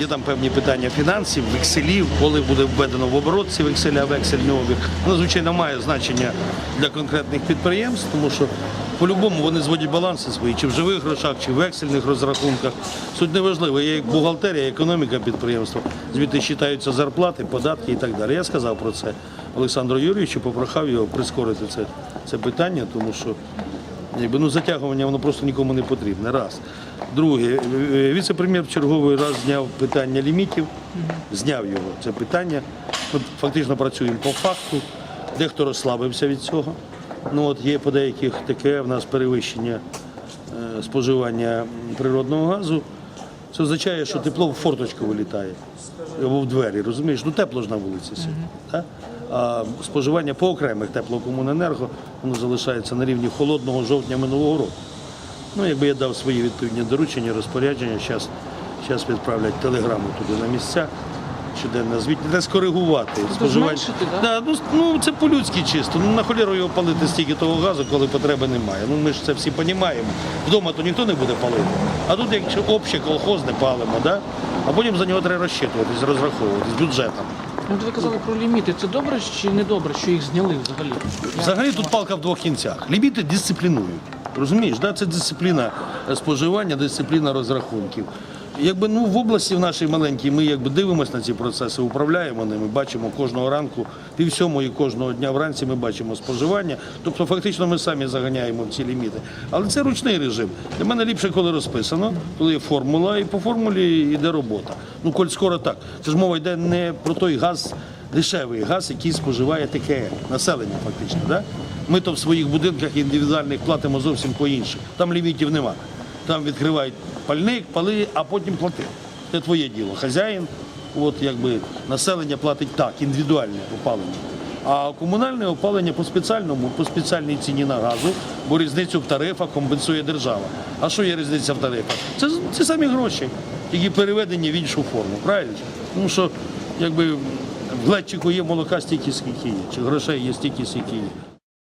Є там певні питання фінансів, векселів, коли буде введено в оборот ці векселя, вексельний обіг. Воно, звичайно, має значення для конкретних підприємств, тому що по-любому вони зводять баланси свої, чи в живих грошах, чи в вексельних розрахунках. Суть неважлива. Є як бухгалтерія, економіка підприємства. Звідти вважаються зарплати, податки і так далі. Я сказав про це Олександру Юрійовичу, попрохав його прискорити це, це питання, тому що Якби ну затягування воно просто нікому не потрібне. Раз. Друге, е, віце-прем'єр в черговий раз зняв питання лімітів, зняв його це питання. Ми фактично працюємо по факту. Дехто розслабився від цього. Ну от є по деяких таке в нас перевищення е, споживання природного газу. Це означає, що тепло в форточку вилітає або в двері, розумієш? Ну тепло ж на вулиці сьогодні. так? А споживання по окремих теплокомуненерго воно залишається на рівні холодного жовтня минулого року. Ну, якби я дав свої відповідні доручення, розпорядження, зараз, зараз відправлять телеграму туди на місця. Щоденно звіт, не скоригувати зменшити, да? Да, ну, ну це по-людськи чисто. Ну на холєру його палити стільки того газу, коли потреби немає. Ну ми ж це всі розуміємо. Вдома то ніхто не буде палити. А тут якщо обще колхозне палимо, да? а потім за нього треба розчитуватись, розраховуватись бюджетом. Ну, ви казали про ліміти. Це добре чи не добре, що їх зняли взагалі? Взагалі тут палка в двох кінцях. Ліміти дисциплінують. Розумієш, да? це дисципліна е, споживання, дисципліна розрахунків. Якби ну в області в нашій маленькій ми якби дивимося на ці процеси, управляємо ними, бачимо кожного ранку, пів сьомої кожного дня вранці ми бачимо споживання. Тобто фактично ми самі заганяємо в ці ліміти. Але це ручний режим. Для мене ліпше, коли розписано, коли є формула, і по формулі йде робота. Ну, коль скоро так. Це ж мова йде не про той газ, дешевий газ, який споживає таке населення, фактично. Да? Ми то в своїх будинках індивідуальних платимо зовсім по інших. Там лімітів нема. Там відкривають пальник, пали, а потім плати. Це твоє діло. Хазяїн, от якби населення платить так, індивідуальне опалення. А комунальне опалення по спеціальному, по спеціальній ціні на газу, бо різницю в тарифах компенсує держава. А що є різниця в тарифах? Це ці самі гроші, які переведені в іншу форму. Правильно? Тому що якби в глечику є молока стільки, скільки є, чи грошей є стільки, скільки є.